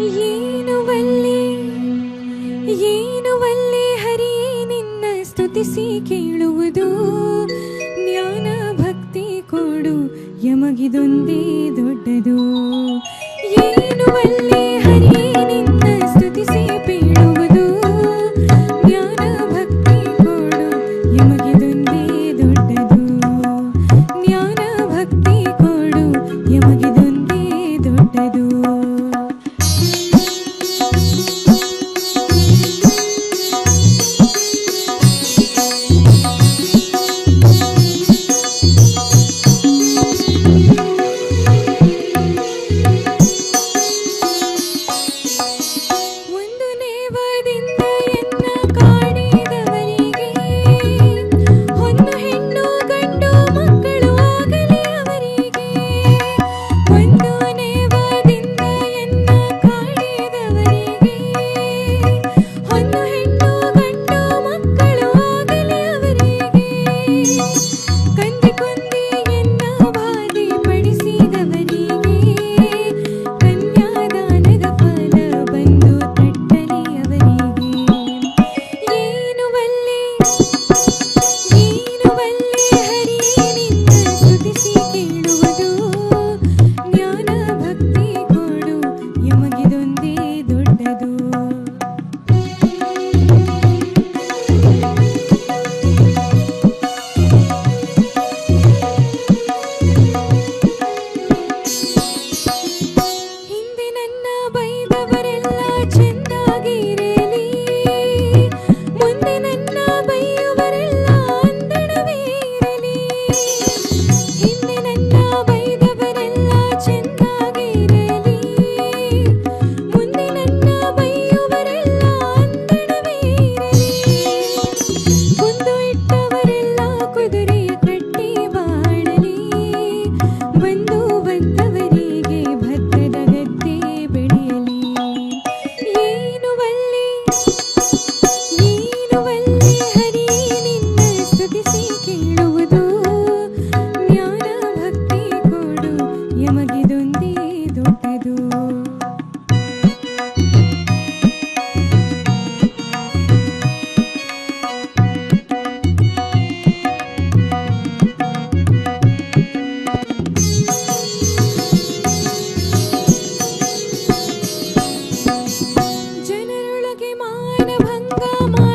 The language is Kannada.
ಏನುವಲ್ಲಿ ಏನುವಲ್ಲಿ ಹರಿಯೇ ನಿನ್ನ ಸ್ತುತಿಸಿ ಕೇಳುವುದು. ಜ್ಞಾನ ಭಕ್ತಿ ಕೊಡು ಯಮಗಿದೊಂದೇ ದೊಡ್ಡದು. ಏನುವಲ್ಲಿ 个梦